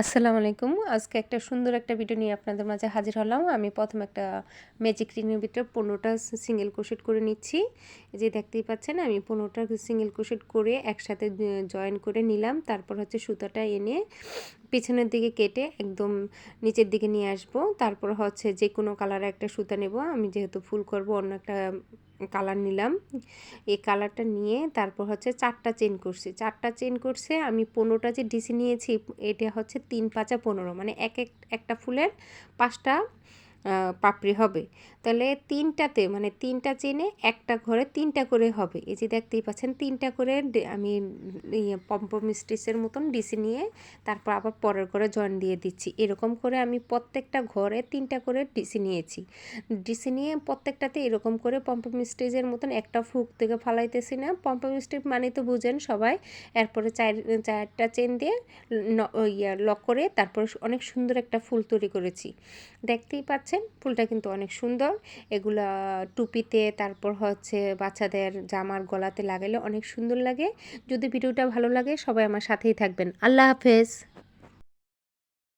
আসসালামু আলাইকুম। আজকে একটা সুন্দর একটা ভিডিও নিয়ে আপনাদের মাঝে হাজির হলাম। আমি প্রথম একটা ম্যাজিক রিংয়ের ভিতরে পনেরোটা সিঙ্গেল ক্রোশেট করে নিচ্ছি। যে দেখতেই পাচ্ছেন, আমি পনেরোটা সিঙ্গেল ক্রোশেট করে একসাথে জয়েন করে নিলাম। তারপর হচ্ছে সুতাটা এনে পেছনের দিকে কেটে একদম নিচের দিকে নিয়ে আসব। তারপর হচ্ছে যে কোনো কালারে একটা সুতা নেব। আমি যেহেতু ফুল করব, অন্য একটা কালার নিলাম। এই কালারটা নিয়ে তারপর হচ্ছে চারটা চেন করছি। চারটা চেন করছে, আমি পনেরোটা যে ডিসি নিয়েছি, এটা হচ্ছে তিন পাঁচা পনেরো। মানে এক এক, একটা ফুলের পাঁচটা পাপড়ি হবে। তাহলে তিনটাতে মানে তিনটা চেনে একটা ঘরে তিনটা করে হবে। এই যে দেখতেই পাচ্ছেন, তিনটা করে আমি ইয়ে পম্পম স্টিচের মতন ডিসি নিয়ে তারপর আবার পরের ঘরে জয়েন দিয়ে দিচ্ছি। এরকম করে আমি প্রত্যেকটা ঘরে তিনটা করে ডিসি নিয়েছি। ডিসি নিয়ে প্রত্যেকটাতে এরকম করে পম্পম স্টিচের মতন একটা ফুক থেকে ফালাইতেছি না। পম্পম স্টিচ মানে তো বুঝেন সবাই, এরপরে চার, চারটা চেন দিয়ে লক করে তারপর অনেক সুন্দর একটা ফুল তৈরি করেছি। দেখতেই পাচ্ছেন ফুলটা কিন্তু অনেক সুন্দর। এগুলা টুপিতে, তারপর হচ্ছে বাচ্চাদের জামার গলাতে লাগালে অনেক সুন্দর লাগে। যদি ভিডিওটা ভালো লাগে, সবাই আমার সাথেই থাকবেন। আল্লাহ হাফেজ।